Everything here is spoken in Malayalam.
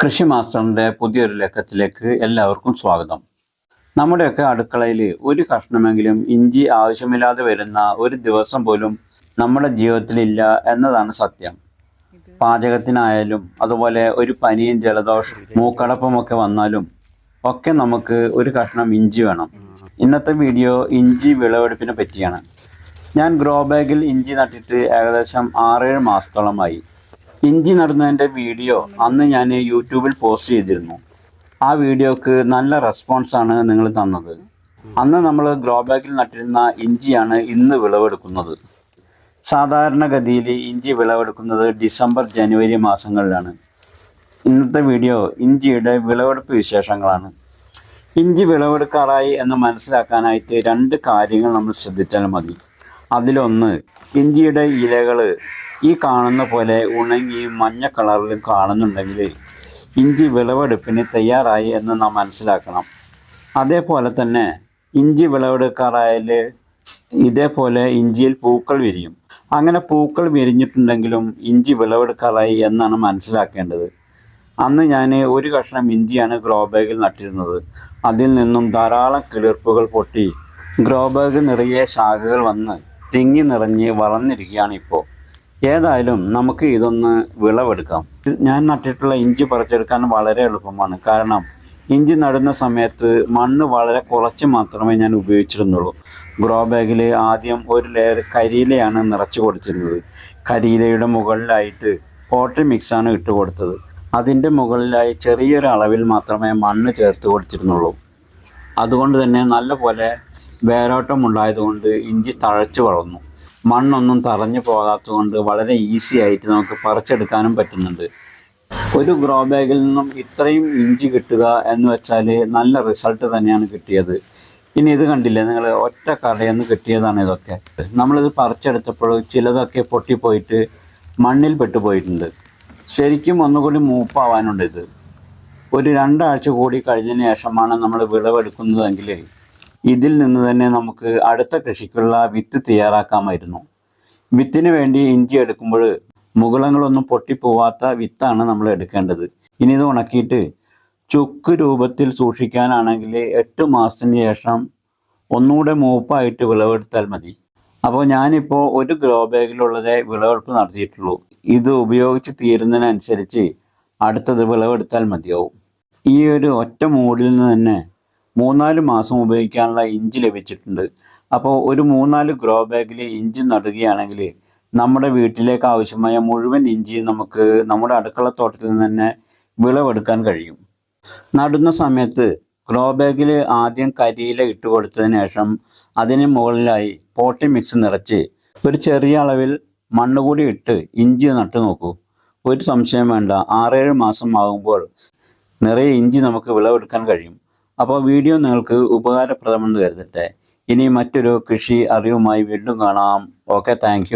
കൃഷി മാസ്റ്ററിന്റെ പുതിയൊരു ലക്കത്തിലേക്ക് എല്ലാവർക്കും സ്വാഗതം. നമ്മുടെയൊക്കെ അടുക്കളയിൽ ഒരു കഷ്ണമെങ്കിലും ഇഞ്ചി ആവശ്യമില്ലാതെ വരുന്ന ഒരു ദിവസം പോലും നമ്മുടെ ജീവിതത്തിലില്ല എന്നതാണ് സത്യം. പാചകത്തിനായാലും അതുപോലെ ഒരു പനിയും ജലദോഷം മൂക്കടപ്പുമൊക്കെ വന്നാലും ഒക്കെ നമുക്ക് ഒരു കഷ്ണം ഇഞ്ചി വേണം. ഇന്നത്തെ വീഡിയോ ഇഞ്ചി വിളവെടുപ്പിനെ പറ്റിയാണ്. ഞാൻ ഗ്രോ ബാഗിൽ ഇഞ്ചി നട്ടിട്ട് ഏകദേശം ആറേഴ് മാസത്തോളമായി. ഇഞ്ചി നടുന്നതിന്റെ വീഡിയോ അന്ന് ഞാൻ യൂട്യൂബിൽ പോസ്റ്റ് ചെയ്തിരുന്നു. ആ വീഡിയോക്ക് നല്ല റെസ്പോൺസാണ് നിങ്ങൾ തന്നത്. അന്ന് നമ്മൾ ഗ്രോ ബാഗിൽ നട്ടിരുന്ന ഇഞ്ചിയാണ് ഇന്ന് വിളവെടുക്കുന്നത്. സാധാരണഗതിയിൽ ഇഞ്ചി വിളവെടുക്കുന്നത് ഡിസംബർ ജനുവരി മാസങ്ങളിലാണ്. ഇന്നത്തെ വീഡിയോ ഇഞ്ചിയുടെ വിളവെടുപ്പ് വിശേഷങ്ങളാണ്. ഇഞ്ചി വിളവെടുക്കാറായി എന്ന് മനസ്സിലാക്കാനായിട്ട് രണ്ട് കാര്യങ്ങൾ നമ്മൾ ശ്രദ്ധിച്ചാൽ മതി. അതിലൊന്ന് ഇഞ്ചിയുടെ ഇലകൾ ഈ കാണുന്ന പോലെ ഉണങ്ങി മഞ്ഞ കളറിലും കാണുന്നുണ്ടെങ്കിൽ ഇഞ്ചി വിളവെടുപ്പിന് തയ്യാറായി എന്ന് നാം മനസ്സിലാക്കണം. അതേപോലെ തന്നെ ഇഞ്ചി വിളവെടുക്കാറായാൽ ഇതേപോലെ ഇഞ്ചിയിൽ പൂക്കൾ വിരിയും. അങ്ങനെ പൂക്കൾ വിരിഞ്ഞിട്ടുണ്ടെങ്കിലും ഇഞ്ചി വിളവെടുക്കാറായി എന്നാണ് മനസ്സിലാക്കേണ്ടത്. അന്ന് ഞാൻ ഒരു കഷ്ണം ഇഞ്ചിയാണ് ഗ്രോ ബാഗിൽ നട്ടിരുന്നത്. അതിൽ നിന്നും ധാരാളം കിളിർപ്പുകൾ പൊട്ടി ഗ്രോ ബാഗ് നിറയെ ശാഖകൾ വന്ന് തിങ്ങി നിറഞ്ഞ് വളർന്നിരിക്കുകയാണ് ഇപ്പോൾ ഏതായാലും നമുക്ക് ഇതൊന്ന് വിളവെടുക്കാം. ഞാൻ നട്ടിട്ടുള്ള ഇഞ്ചി പറിച്ചെടുക്കാൻ വളരെ എളുപ്പമാണ്. കാരണം ഇഞ്ചി നടുന്ന സമയത്ത് മണ്ണ് വളരെ കുറച്ച് മാത്രമേ ഞാൻ ഉപയോഗിച്ചിരുന്നുള്ളൂ. ഗ്രോ ബാഗിൽ ആദ്യം ഒരു ലെയർ കരിയിലയാണ് നിറച്ച് കൊടുത്തിരുന്നത്. കരിയിലയുടെ മുകളിലായിട്ട് പോട്ടി മിക്സാണ് ഇട്ട് കൊടുത്തത്. അതിന്റെ മുകളിലായി ചെറിയൊരു അളവിൽ മാത്രമേ മണ്ണ് ചേർത്ത് കൊടുത്തിരുന്നുള്ളൂ. അതുകൊണ്ട് തന്നെ നല്ല വേരോട്ടം ഉണ്ടായതുകൊണ്ട് ഇഞ്ചി തഴച്ചു വളർന്നു. മണ്ണൊന്നും തറഞ്ഞു പോകാത്തതുകൊണ്ട് വളരെ ഈസി ആയിട്ട് നമുക്ക് പറിച്ചെടുക്കാനും പറ്റുന്നുണ്ട്. ഒരു ഗ്രോ ബാഗിൽ നിന്നും ഇത്രയും ഇഞ്ചി കിട്ടുക എന്ന് വെച്ചാൽ നല്ല റിസൾട്ട് തന്നെയാണ് കിട്ടിയത്. ഇനി ഇത് കണ്ടില്ലേ? നിങ്ങൾ ഒറ്റ കടയിൽ നിന്ന് കിട്ടിയതാണ് ഇതൊക്കെ. നമ്മളിത് പറിച്ചെടുത്തപ്പോൾ ചിലതൊക്കെ പൊട്ടിപ്പോയിട്ട് മണ്ണിൽ പെട്ടുപോയിട്ടുണ്ട്. ശരിക്കും ഒന്നുകൂടി മൂപ്പാവാനുണ്ട് ഇത്. ഒരു രണ്ടാഴ്ച കൂടി കഴിഞ്ഞതിന് ശേഷമാണ് നമ്മൾ വിളവെടുക്കുന്നതെങ്കിൽ ഇതിൽ നിന്ന് തന്നെ നമുക്ക് അടുത്ത കൃഷിക്കുള്ള വിത്ത് തയ്യാറാക്കാമായിരുന്നു. വിത്തിന് വേണ്ടി ഇഞ്ചി എടുക്കുമ്പോൾ മുകുളങ്ങളൊന്നും പൊട്ടിപ്പോവാത്ത വിത്താണ് നമ്മൾ എടുക്കേണ്ടത്. ഇനി ഇത് ഉണക്കിയിട്ട് ചുക്ക് രൂപത്തിൽ സൂക്ഷിക്കാനാണെങ്കിൽ എട്ട് മാസത്തിന് ശേഷം ഒന്നുകൂടെ മൂപ്പായിട്ട് വിളവെടുത്താൽ മതി. അപ്പോൾ ഞാനിപ്പോൾ ഒരു ഗ്രോ ബാഗിലുള്ളതേ വിളവെടുപ്പ് നടത്തിയിട്ടുള്ളൂ. ഇത് ഉപയോഗിച്ച് തീരുന്നതിനനുസരിച്ച് അടുത്തത് വിളവെടുത്താൽ മതിയാവും. ഈ ഒരു ഒറ്റ മൂടിൽ നിന്ന് തന്നെ മൂന്നാൽ മാസം ഉപയോഗിക്കാനുള്ള ഇഞ്ചി ലഭിച്ചിട്ടുണ്ട്. അപ്പോൾ ഒരു മൂന്നാൽ ഗ്രോ ബാഗിൽ ഇഞ്ചി നടുകയാണെങ്കിൽ നമ്മുടെ വീട്ടിലേക്ക് ആവശ്യമായ മുഴുവൻ ഇഞ്ചി നമുക്ക് നമ്മുടെ അടുക്കള തോട്ടത്തിൽ നിന്ന് തന്നെ വിളവെടുക്കാൻ കഴിയും. നടുന്ന സമയത്ത് ഗ്രോ ബാഗിൽ ആദ്യം കരിയില ഇട്ട് കൊടുത്തതിന് ശേഷം അതിന് മുകളിലായി പോട്ടി മിക്സ് നിറച്ച് ഒരു ചെറിയ അളവിൽ മണ്ണ് കൂടി ഇട്ട് ഇഞ്ചി നട്ടു നോക്കൂ. ഒരു സംശയം വേണ്ട ആറേഴ് മാസം ആകുമ്പോൾ നിറയെ ഇഞ്ചി നമുക്ക് വിളവെടുക്കാൻ കഴിയും. അപ്പോൾ വീഡിയോ നിങ്ങൾക്ക് ഉപകാരപ്രദമെന്ന് കരുതട്ടെ. ഇനി മറ്റൊരു കൃഷി അറിവുമായി വീണ്ടും കാണാം. Okay thank